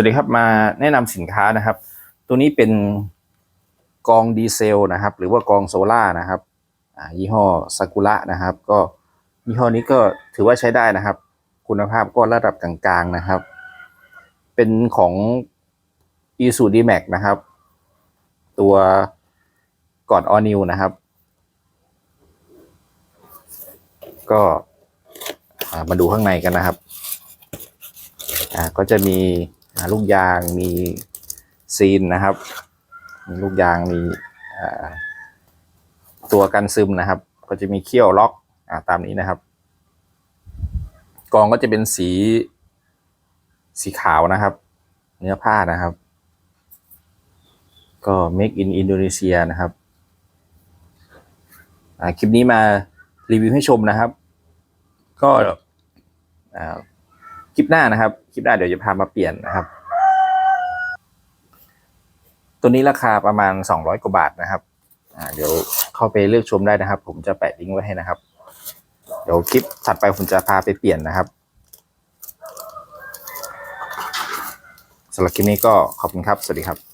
วัสดีครับมาแนะนำสินค้านะครับ ตัวนี้เป็นกองดีเซลนะครับ หรือว่ากองโซล่านะครับยี่ห้อซากุระนะครับ ก็ยี่ห้อนี้ก็ถือว่าใช้ได้นะครับ คุณภาพก็ระดับกลางๆนะครับ เป็นของ i s u d m a x นะครับ ตัวก่อนออนิวนะครับ ก็มาดูข้างในกันนะครับก็จะมี ลูกยางมีซีนนะครับ มีลูกยางมีตัวกันซึมนะครับ ก็จะมีเขี้ยวล็อกอตามนี้นะครับ กองก็จะเป็นสีสีขาวนะครับ เนื้อผ้านะครับ ก็ make in Indonesia นะครับคลิปนี้มารีวิวให้ชมนะครับ ก็คลิปหน้านะครับ คลิปหน้าเดี๋ยวจะพามาเปลี่ยนนะครับ ตัวนี้ราคาประมาณ 200 กว่าบาทนะครับอ่าเดี๋ยวเข้าไปเลือกชมได้นะครับ ผมจะแปะลิงก์ไว้ให้นะครับ เดี๋ยวคลิปถัดไปผมจะพาไปเปลี่ยนนะครับสำหรับคลิปนี้ก็ขอบคุณครับ สวัสดีครับ